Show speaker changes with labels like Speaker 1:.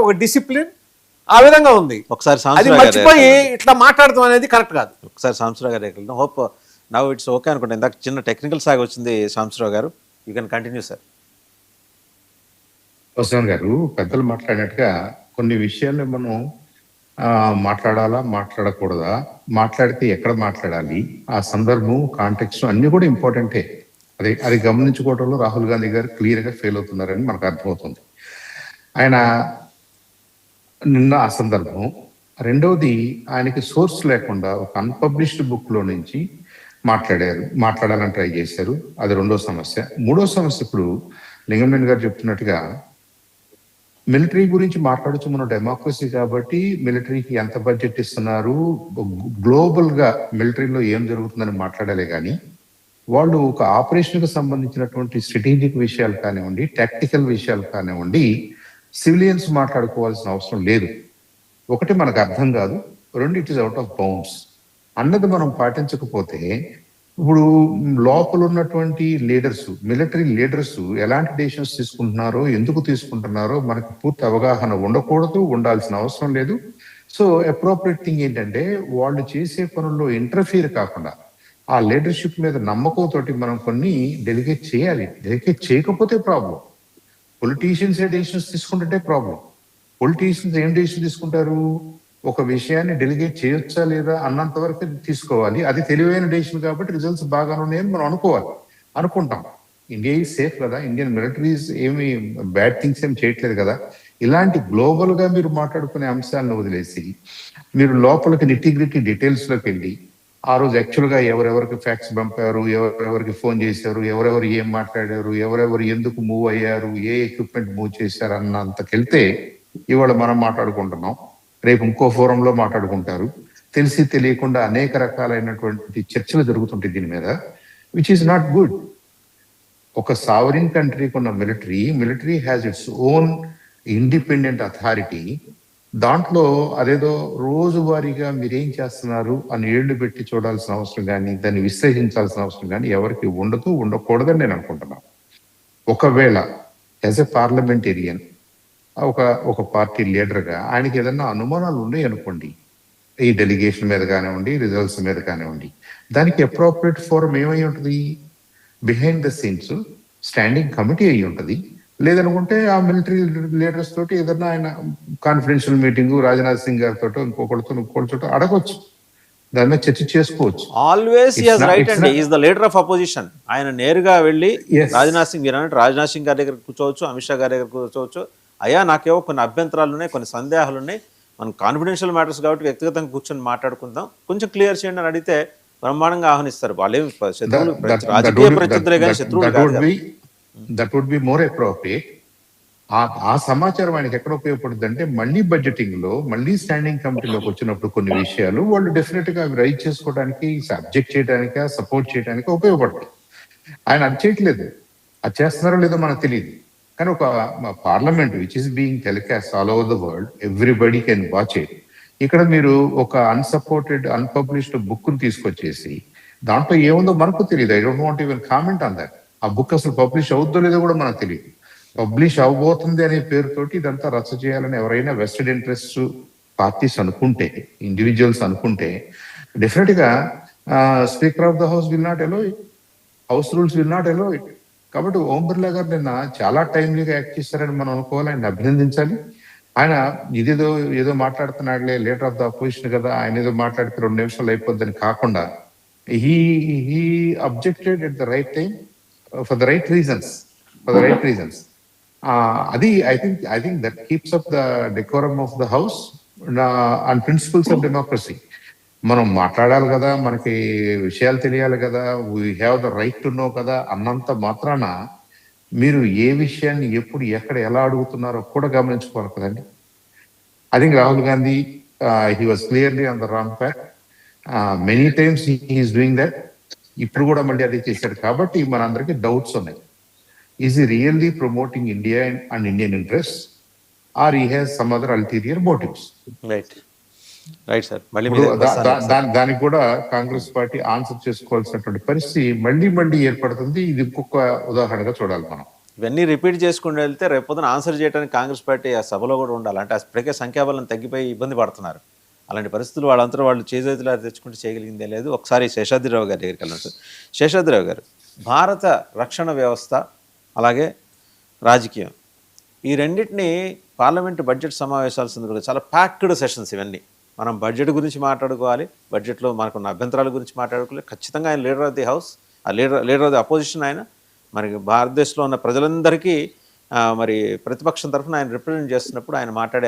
Speaker 1: ఒక డిసిప్లిన్ ఆ విధంగా ఉంది.
Speaker 2: ఒకసారి
Speaker 1: అది మర్చిపోయి ఇట్లా మాట్లాడటం అనేది కరెక్ట్ కాదు.
Speaker 2: ఒకసారి సాంసరావు గారు వెళ్తాం హోప్ నవ్ ఇట్స్ ఓకే అనుకుంటా ఇందాక చిన్న టెక్నికల్ సాగ్ వచ్చింది సాంసరావు గారు you can continue sir
Speaker 3: Vasanth గారు పెద్దలు మాట్లాడినట్టుగా కొన్ని విషయాల్ని మనం ఆ, మాట్లాడాలా మాట్లాడకూడదా? మాట్లాడితే ఎక్కడ మాట్లాడాలి? ఆ సందర్భం కాంటెక్స్ట్ అన్ని కూడా ఇంపార్టెంటే అది అది గమనించుకోవడంలో రాహుల్ గాంధీ గారు క్లియర్గా ఫెయిల్ అవుతున్నారని మనకు అర్థమవుతుంది. ఆయన నిన్న ఆ సందర్భం. రెండవది ఆయనకి సోర్స్ లేకుండా ఒక అన్పబ్లిష్డ్ బుక్లో నుంచి మాట్లాడారు మాట్లాడాలని ట్రై చేశారు. అది రెండో సమస్య. మూడో సమస్య ఇప్పుడు లింగంనేని గారు చెప్తున్నట్టుగా మిలిటరీ గురించి మాట్లాడుతూ మనం డెమోక్రసీ కాబట్టి మిలిటరీకి ఎంత బడ్జెట్ ఇస్తున్నారు? గ్లోబల్గా మిలిటరీలో ఏం జరుగుతుందని మాట్లాడాలి కానీ వాళ్ళు ఒక ఆపరేషన్కి సంబంధించినటువంటి స్ట్రాటజిక్ విషయాలు కానివ్వండి టాక్టికల్ విషయాలు కానివ్వండి సివిలియన్స్ మాట్లాడుకోవాల్సిన అవసరం లేదు. ఒకటి మనకు అర్థం కాదు రెండు it is out of bounds. అన్నది మనం పాటించకపోతే ఇప్పుడు లోపల ఉన్నటువంటి లీడర్స్ మిలిటరీ లీడర్స్ ఎలాంటి డెసిషన్స్ తీసుకుంటున్నారో ఎందుకు తీసుకుంటున్నారో మనకి పూర్తి అవగాహన ఉండకూడదు ఉండాల్సిన అవసరం లేదు. సో అప్రోప్రియట్ థింగ్ ఏంటంటే వాళ్ళు చేసే పనుల్లో ఇంటర్ఫియర్ కాకుండా ఆ లీడర్షిప్ మీద నమ్మకంతోటి మనం కొన్ని డెలిగేట్ చేయాలి. డెలిగేట్ చేయకపోతే ప్రాబ్లం పొలిటీషియన్స్ ఏ డెసిషన్స్ తీసుకుంటుంటే ప్రాబ్లం పొలిటీషియన్స్ ఏం డెసిషన్ తీసుకుంటారు? ఒక విషయాన్ని డెలిగేట్ చేయొచ్చా లేదా అన్నంత వరకు తీసుకోవాలి. అది తెలివైన డెసిషన్ కాబట్టి రిజల్ట్స్ బాగా ఉన్నాయని మనం అనుకోవాలి. అనుకుంటాం. ఇండియా ఈజ్ సేఫ్ కదా. ఇండియన్ మిలిటరీస్ ఏమి బ్యాడ్ థింగ్స్ ఏం చేయట్లేదు కదా. ఇలాంటి గ్లోబల్గా మీరు మాట్లాడుకునే అంశాలను వదిలేసి మీరు లోపలికి నిటిగ్రిటీ డీటెయిల్స్లోకి వెళ్ళి ఆ రోజు యాక్చువల్గా ఎవరెవరికి ఫ్యాక్స్ పంపారు ఎవరెవరికి ఫోన్ చేశారు ఎవరెవరు ఏం మాట్లాడారు ఎవరెవరు ఎందుకు మూవ్ అయ్యారు ఏ ఎక్విప్మెంట్ మూవ్ చేశారు అన్నంతకెళ్తే ఇవాళ మనం మాట్లాడుకుంటున్నాం. రేపు ఇంకో ఫోరంలో మాట్లాడుకుంటారు. తెలిసి తెలియకుండా అనేక రకాలైనటువంటి చర్చలు జరుగుతుంటాయి దీని మీద విచ్ ఈస్ నాట్ గుడ్ ఒక సావరిన్ కంట్రీకి ఉన్న military military has its own independent authority దాంట్లో అదేదో రోజువారీగా మీరేం చేస్తున్నారు అని ఏళ్ళు పెట్టి చూడాల్సిన అవసరం కానీ దాన్ని విశ్లేషించాల్సిన అవసరం కానీ ఎవరికి ఉండదు ఉండకూడదని నేను అనుకుంటున్నాను ఒకవేళ యాజ్ ఎ పార్లమెంటేరియన్ ఒక ఒక పార్టీ లీడర్గా ఆయనకి ఏదైనా అనుమానాలు ఉన్నాయి అనుకోండి ఈ డెలిగేషన్ మీద కానివ్వండి రిజల్ట్స్ మీద కానివ్వండి దానికి అప్రోప్రియేట్ ఫోరం ఏమై ఉంటుంది? Behind the scenes standing committee అయి ఉంటుంది. లేదనుకుంటే ఆ మిలిటరీ లీడర్స్ తోటి ఏదైనా ఆయన కాన్ఫిడెన్షియల్ మీటింగ్ రాజ్నాథ్ సింగ్ గారితో ఇంకొకటితో ఇంకొకటితో అడగొచ్చు. దాని మీద చర్చ చేసుకోవచ్చు.
Speaker 2: ఆల్వేస్ రైట్ అండి is the leader of opposition ఆయన నేరుగా వెళ్ళి. రాజ్నాథ్ సింగ్ అన్నట్టు రాజ్నాథ్ సింగ్ గారి దగ్గర కూర్చోవచ్చు అమిత్ షా గారి దగ్గర కూర్చోవచ్చు. అయ్యా నాకేవో కొన్ని అభ్యంతరాలు ఉన్నాయి కొన్ని సందేహాలు ఉన్నాయి. మనం కాన్ఫిడెన్షియల్ మ్యాటర్స్ కాబట్టి వ్యక్తిగతంగా కూర్చొని మాట్లాడుకుందాం. కొంచెం క్లియర్ చేయండి అని అడిగితే బ్రహ్మాండంగా ఆహ్వానిస్తారు. వాళ్ళేం శత్రువులు రాజకీయ ప్రత్యర్థులే కానీ శత్రువులు
Speaker 3: that would be more appropriate ఆ ఆ సమాచారం ఆయనకి ఎక్కడ ఉపయోగపడుతుంది అంటే మళ్ళీ బడ్జెటింగ్లో మళ్ళీ స్టాండింగ్ కమిటీలోకి వచ్చినప్పుడు కొన్ని విషయాలు వాళ్ళు డెఫినెట్గా అవి రైట్ చేసుకోవడానికి సబ్జెక్ట్ చేయడానికి సపోర్ట్ చేయడానికి ఉపయోగపడతాయి. ఆయన అది చేయట్లేదు. అది చేస్తున్నారో లేదో మనకు తెలియదు. కానీ ఒక parliament which is being telecast all over the world everybody can watch it ఇక్కడ మీరు ఒక అన్సపోర్టెడ్ అన్పబ్లిష్డ్ బుక్ తీసుకొచ్చేసి దాంట్లో ఏముందో మనకు తెలియదు. I don't want even comment on that ఆ బుక్ అసలు పబ్లిష్ అవుద్దో లేదో కూడా మనకు తెలియదు పబ్లిష్ అవబోతుంది అనే పేరుతోటి ఇదంతా రచ్చ చేయాలని ఎవరైనా వెస్టెడ్ ఇంట్రెస్ట్ పార్టీస్ అనుకుంటే ఇండివిజువల్స్ అనుకుంటే డెఫినెట్గా speaker of the house will not allow house rules will not allow it కాబట్టి ఓం బిర్లా గారు నిన్న చాలా టైమ్లీగా యాక్ట్ చేశారని మనం అనుకోవాలి. ఆయన అభినందించాలి. ఆయన ఇదేదో ఏదో మాట్లాడుతున్నాడులే లీడర్ ఆఫ్ ద అపోజిషన్ కదా ఆయన ఏదో మాట్లాడితే రెండు నిమిషాలు అయిపోద్దని కాకుండా he he objected at the right time for the right reasons for the right reasons అది I think I think that keeps up the decorum of the house and principles of democracy మనం మాట్లాడాలి కదా మనకి విషయాలు తెలియాలి కదా we have the right to know కదా అన్నంత మాత్రాన మీరు ఏ విషయాన్ని ఎప్పుడు ఎక్కడ ఎలా అడుగుతున్నారో కూడా గమనించుకోవాలి కదండి. I think Rahul Gandhi he was clearly on the wrong pack many times he's doing that ఇప్పుడు కూడా మళ్ళీ అదే చేశాడు కాబట్టి మనందరికీ డౌట్స్ ఉన్నాయి. Is he really promoting India and Indian interest or he has some other ulterior motives
Speaker 2: right right sir మళ్ళీ
Speaker 3: దానికి కూడా కాంగ్రెస్ పార్టీ ఆన్సర్ చేసుకోవాల్సినటువంటి పరిస్థితి మళ్ళీ మళ్ళీ ఏర్పడుతుంది. ఇది ఇంకొక ఉదాహరణగా చూడాలి మనం.
Speaker 2: ఇవన్నీ రిపీట్ చేసుకుంటూ వెళ్తే రేపు పొద్దున ఆన్సర్ చేయడానికి కాంగ్రెస్ పార్టీ ఆ సభలో కూడా ఉండాలి. అంటే అప్పటికే సంఖ్యాబలం తగ్గిపోయి ఇబ్బంది పడుతున్నారు. అలాంటి పరిస్థితులు వాళ్ళంతా వాళ్ళు చేజేతులా తెచ్చుకుంటే చేయగలిగిందే లేదు. ఒకసారి శేషాద్రిరావు గారి దగ్గరికి వెళ్ళాను సార్. శేషాద్రిరావు గారు భారత రక్షణ వ్యవస్థ అలాగే రాజకీయం ఈ రెండింటిని పార్లమెంటు బడ్జెట్ సమావేశాల సందర్భంగా చాలా ప్యాక్డ్ సెషన్స్ ఇవన్నీ. మనం బడ్జెట్ గురించి మాట్లాడుకోవాలి బడ్జెట్లో మనకున్న అభ్యంతరాల గురించి మాట్లాడుకోవాలి. ఖచ్చితంగా ఆయన లీడర్ ఆఫ్ ది హౌస్ ఆ leader leader of the opposition ఆయన. మరి భారతదేశంలో ఉన్న ప్రజలందరికీ మరి ప్రతిపక్షం తరఫున ఆయన రిప్రజెంట్ చేస్తున్నప్పుడు ఆయన మాట్లాడే